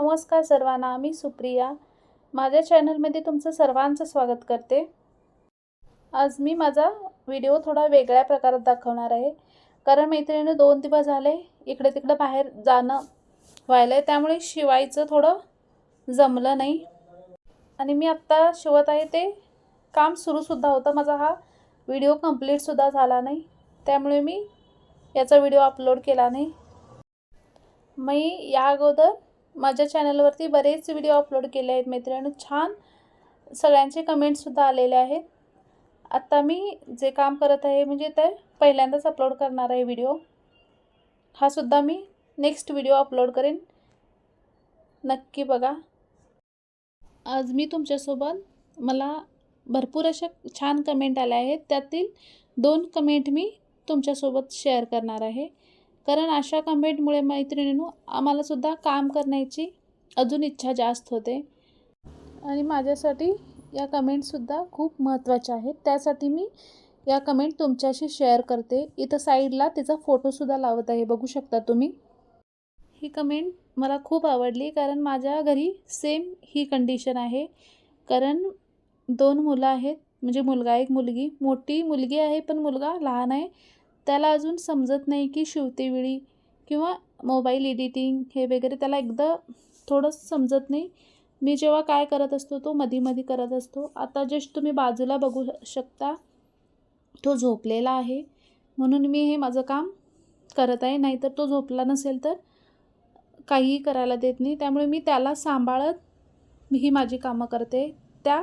नमस्कार सर्वांना मी सुप्रिया. माझ्या चॅनलमध्ये तुमचं सर्वांचं स्वागत करते. आज मी माझा व्हिडिओ थोडा वेगळ्या प्रकारात दाखवणार आहे. कारण मैत्रिणी दोन दिवस झाले इकडे तिकडे बाहेर जाणं व्हायलं आहे त्यामुळे शिवायचं थोडं जमलं नाही. आणि मी आत्ता शिवत आहे ते काम सुरूसुद्धा होतं. माझा हा व्हिडिओ कंप्लीटसुद्धा झाला नाही. त्यामुळे मी याचा व्हिडिओ अपलोड केला नाही. मी या अगोदर माझ्या चॅनलवरती बरेच व्हिडिओ अपलोड केले आहेत मैत्रिणी छान सगळ्यांचे कमेंट्ससुद्धा आलेले आहेत. आत्ता मी जे काम करत आहे म्हणजे ते पहिल्यांदाच अपलोड करणार आहे व्हिडिओ हा सुद्धा मी नेक्स्ट व्हिडिओ अपलोड करेन. नक्की बघा. आज मी तुमच्यासोबत मला भरपूर अशा छान कमेंट आल्या आहेत. त्यातील दोन कमेंट मी तुमच्यासोबत शेअर करणार आहे. कारण अशा कमेंटमुळे मैत्रिणींनो आम्हालासुद्धा काम करण्याची अजून इच्छा जास्त होते. आणि माझ्यासाठी या कमेंटसुद्धा खूप महत्त्वाच्या आहेत. त्यासाठी मी या कमेंट तुमच्याशी शेअर करते. इथं साईडला तिचा फोटोसुद्धा लावत आहे. बघू शकता तुम्ही. ही कमेंट मला खूप आवडली कारण माझ्या घरी सेम ही कंडिशन आहे. कारण दोन मुलं आहेत. म्हणजे मुलगा एक मुलगी. मोठी मुलगी आहे पण मुलगा लहान आहे. त्याला अजून समजत नाही की शिवतेवेळी किंवा मोबाईल एडिटिंग हे वगैरे त्याला एकदा थोडं समजत नाही. मी जेव्हा काय करत असतो तो मधी मधी करत असतो. आता जस्ट तुम्ही बाजूला बघू शकता तो झोपलेला आहे. म्हणून मी हे माझं काम करत आहे. नाहीतर तो झोपला नसेल तर काहीही करायला देत नाही. त्यामुळे मी त्याला सांभाळत मी ही माझी कामं करते. त्या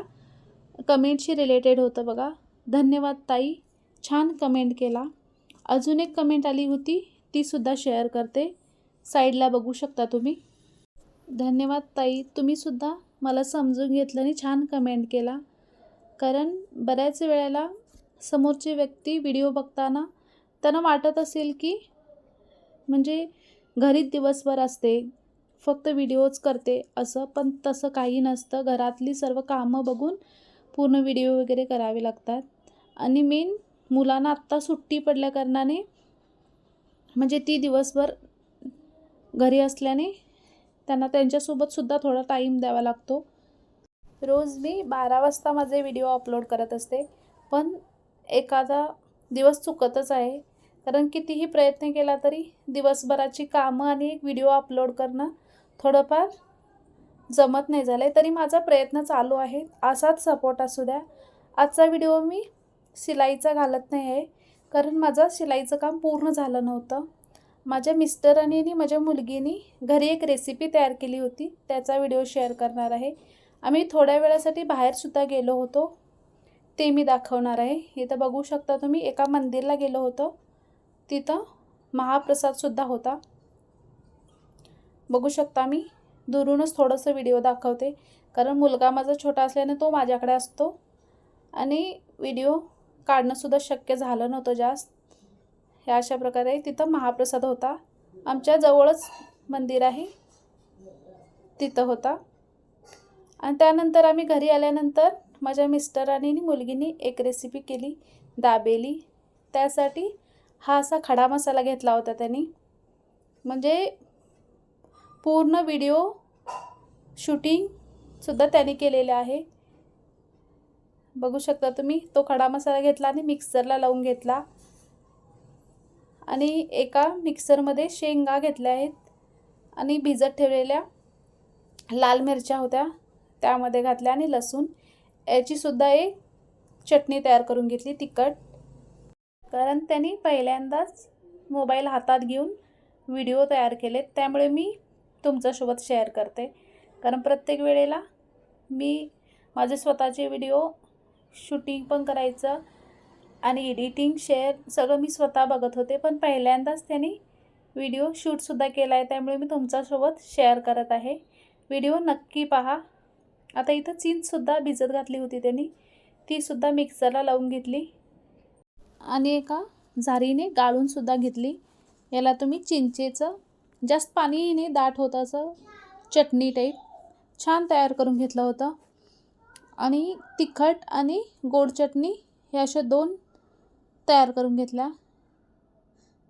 कमेंटशी रिलेटेड होतं बघा. धन्यवाद ताई. छान कमेंट केला. अजून एक कमेंट आली होती. तीसुद्धा शेअर करते. साईडला बघू शकता तुम्ही. धन्यवाद ताई. तुम्हीसुद्धा मला समजून घेतलं आणि छान कमेंट केला. कारण बऱ्याच वेळेला समोरची व्यक्ती व्हिडिओ बघताना त्यांना वाटत असेल की म्हणजे घरीच दिवसभर असते. फक्त व्हिडिओच करते असं. पण तसं काही नसतं. घरातली सर्व कामं बघून पूर्ण व्हिडिओ वगैरे करावे लागतात. आणि मेन मुलांना आत्ता सुट्टी पडल्या कारणाने म्हणजे ती दिवसभर घरी असल्याने त्यांना त्यांच्यासोबतसुद्धा थोडा टाईम द्यावा लागतो. रोज मी बारा वाजता माझे व्हिडिओ अपलोड करत असते पण एखादा दिवस चुकतच आहे. कारण कितीही प्रयत्न केला तरी दिवसभराची कामं आणि एक व्हिडिओ अपलोड करणं थोडंफार जमत नाही झालं आहे तरी माझा प्रयत्न चालू आहे. असाच सपोर्ट असू द्या. आजचा व्हिडिओ मी शिलाईचा घालत नाही आहे कारण माझं शिलाईचं काम पूर्ण झालं नव्हतं. माझ्या मिस्टरांनी आणि माझ्या मुलगीनी घरी एक रेसिपी तयार केली होती. त्याचा व्हिडिओ शेअर करणार आहे. आम्ही थोड्या वेळासाठी बाहेरसुद्धा गेलो होतो. ते मी दाखवणार आहे. इथं बघू शकता तुम्ही एका मंदिरला गेलो होतो. तिथं महाप्रसादसुद्धा होता. बघू शकता मी. दुरूनच थोडंसं व्हिडिओ दाखवते. कारण मुलगा माझा छोटा असल्याने तो माझ्याकडे असतो. आणि व्हिडिओ काढणंसुद्धा शक्य झालं नव्हतं जास्त. ह्या अशा प्रकारे तिथं महाप्रसाद होता. आमच्या जवळच मंदिर आहे. तिथं होता. आणि त्यानंतर आम्ही घरी आल्यानंतर माझ्या मिस्टरांनी आणि मुलगीनी एक रेसिपी केली दाबेली. त्यासाठी हा असा खडा मसाला घेतला होता त्यांनी. म्हणजे पूर्ण व्हिडिओ शूटिंगसुद्धा त्यांनी केलेले आहे. बघू शकता तुम्ही. तो खडा मसाला घेतला आणि मिक्सरला लावून घेतला. आणि एका मिक्सरमध्ये शेंगा घेतल्या आहेत. आणि भिजत ठेवलेल्या लाल मिरच्या होत्या. त्यामध्ये घातल्या आणि लसूण. याचीसुद्धा एक चटणी तयार करून घेतली तिखट. कारण त्यांनी पहिल्यांदाच मोबाईल हातात घेऊन व्हिडिओ तयार केलेत. त्यामुळे मी तुमच्यासोबत शेअर करते. कारण प्रत्येक वेळेला मी माझे स्वतःचे व्हिडिओ शूटिंग पण करायचं आणि एडिटिंग शेअर सगळं मी स्वतः बघत होते. पण पहिल्यांदाच त्यांनी व्हिडिओ शूटसुद्धा केला आहे. त्यामुळे मी तुमच्यासोबत शेअर करत आहे. व्हिडिओ नक्की पहा. आता इथं चीनसुद्धा भिजत घातली होती त्यांनी. तीसुद्धा मिक्सरला लावून घेतली. आणि एका झारीने गाळूनसुद्धा घेतली. याला तुम्ही चिंचेचं जास्त पाणीने दाट होतं असं चटणी टाईप छान तयार करून घेतलं होतं. आणि तिखट आणि गोड चटणी हे अशा दोन तयार करून घेतल्या.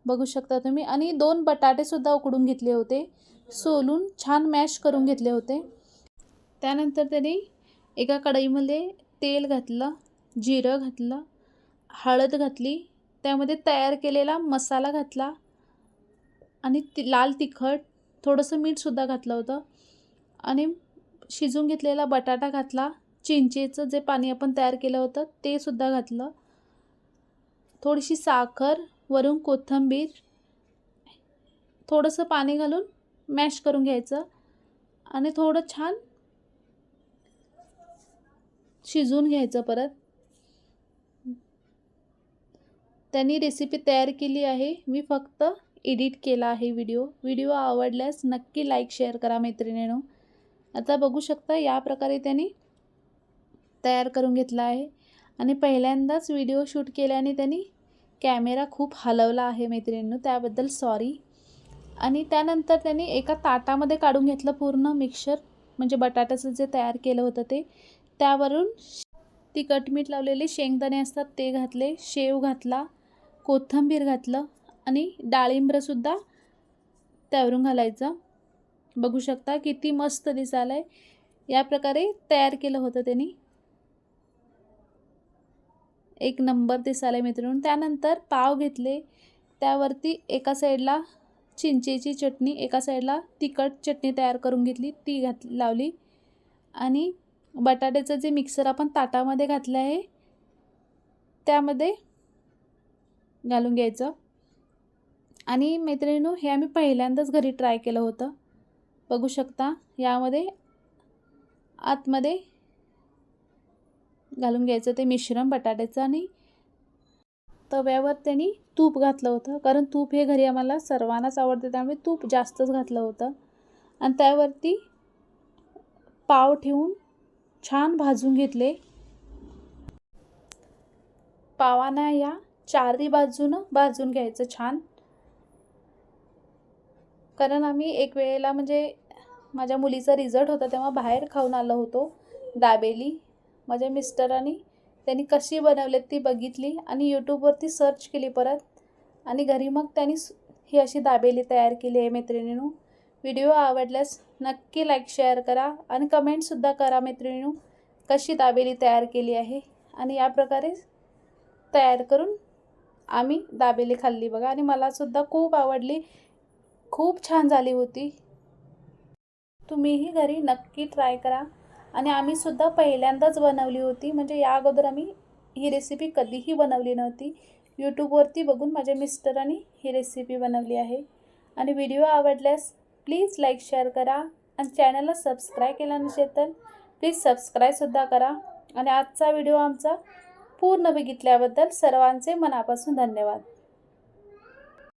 बघू शकता तुम्ही. आणि दोन बटाटेसुद्धा उकडून घेतले होते. सोलून छान मॅश करून घेतले होते. त्यानंतर त्यांनी एका कढईमध्ये तेल घातलं जिरं घातलं हळद घातली त्यामध्ये तयार केलेला मसाला घातला आणि ति लाल तिखट थोडंसं मीठसुद्धा घातलं होतं. आणि शिजून घेतलेला बटाटा घातला. चिंचेचं जे पाणी आपण तयार केलं होतं ते सुद्धा घातलं. थोडीशी साखर वरून कोथिंबीर थोडंसं पाणी घालून मॅश करून घ्यायचं. आणि थोडं छान शिजवून घ्यायचं परत. त्यांनी रेसिपी तयार केली आहे. मी फक्त एडिट केला आहे व्हिडिओ व्हिडिओ आवडल्यास नक्की लाईक शेअर करा मैत्रिणीनो. आता बघू शकता या प्रकारे त्यांनी तयार करून घेतला आहे. आणि पहिल्यांदाच व्हिडिओ शूट केल्याने त्यांनी कॅमेरा खूप हलवला आहे मैत्रिणींनो त्याबद्दल सॉरी आणि त्यानंतर त्यांनी एका ताटामध्ये काढून घेतलं पूर्ण मिक्सर म्हणजे बटाट्याचं जे तयार केलं होतं ते. त्यावरून तिखट मीठ लावलेले शेंगदाणे असतात ते घातले शेव घातला कोथिंबीर घातलं आणि डाळिंब्रसुद्धा त्यावरून घालायचं. बघू शकता किती मस्त दिसायला आहे या प्रकारे तयार केलं होतं त्यांनी. एक नंबर दिसायला मित्रांनो त्यानंतर पाव घेतले. त्यावरती एका साईडला चिंचेची चटणी एका साईडला तिखट चटणी तयार करून घेतली. ती घात लावली. आणि बटाट्याचं जे मिक्सर आपण ताटामध्ये घातलं आहे त्यामध्ये घालून घ्यायचं. आणि मैत्रिणीनो हे आम्ही पहिल्यांदाच घरी ट्राय केलं होतं. बघू शकता यामध्ये आतमध्ये घालून घ्यायचं ते मिश्रण बटाट्याचं आणि तव्यावर त्यांनी तूप घातलं होतं. कारण तूप हे घरी आम्हाला सर्वांनाच आवडते त्यामुळे तूप जास्तच घातलं होतं. आणि त्यावरती पाव ठेवून छान भाजून घेतले. पावांना या चारही बाजूनं भाजून घ्यायचं छान. कारण आम्ही एक वेळेला म्हणजे माझ्या मुलीचा रिझल्ट होता तेव्हा बाहेर खाऊन आलो होतो दाबेली. माझ्या मिस्टरांनी त्यांनी कशी बनवलेत ती बघितली आणि यूट्यूबवरती सर्च केली परत. आणि घरी मग त्यांनी ही अशी दाबेली तयार केली आहे मैत्रिणीनं. व्हिडिओ आवडल्यास नक्की लाईक शेअर करा आणि कमेंटसुद्धा करा मैत्रिणीनं कशी दाबेली तयार केली आहे. आणि या प्रकारे तयार करून आम्ही दाबेली खाल्ली बघा. आणि मलासुद्धा खूप आवडली. खूप छान झाली होती. तुम्हीही घरी नक्की ट्राय करा. आणि आम्हीसुद्धा पहिल्यांदाच बनवली होती. म्हणजे या अगोदर आम्ही ही रेसिपी कधीही बनवली नव्हती. यूट्यूबवरती बघून माझ्या मिस्टरांनी ही रेसिपी बनवली आहे. आणि व्हिडिओ आवडल्यास प्लीज लाईक शेअर करा. आणि चॅनलला सबस्क्राईब केला नसेल तर प्लीज सबस्क्राईबसुद्धा करा. आणि आजचा व्हिडिओ आमचा पूर्ण बघितल्याबद्दल सर्वांचे मनापासून धन्यवाद.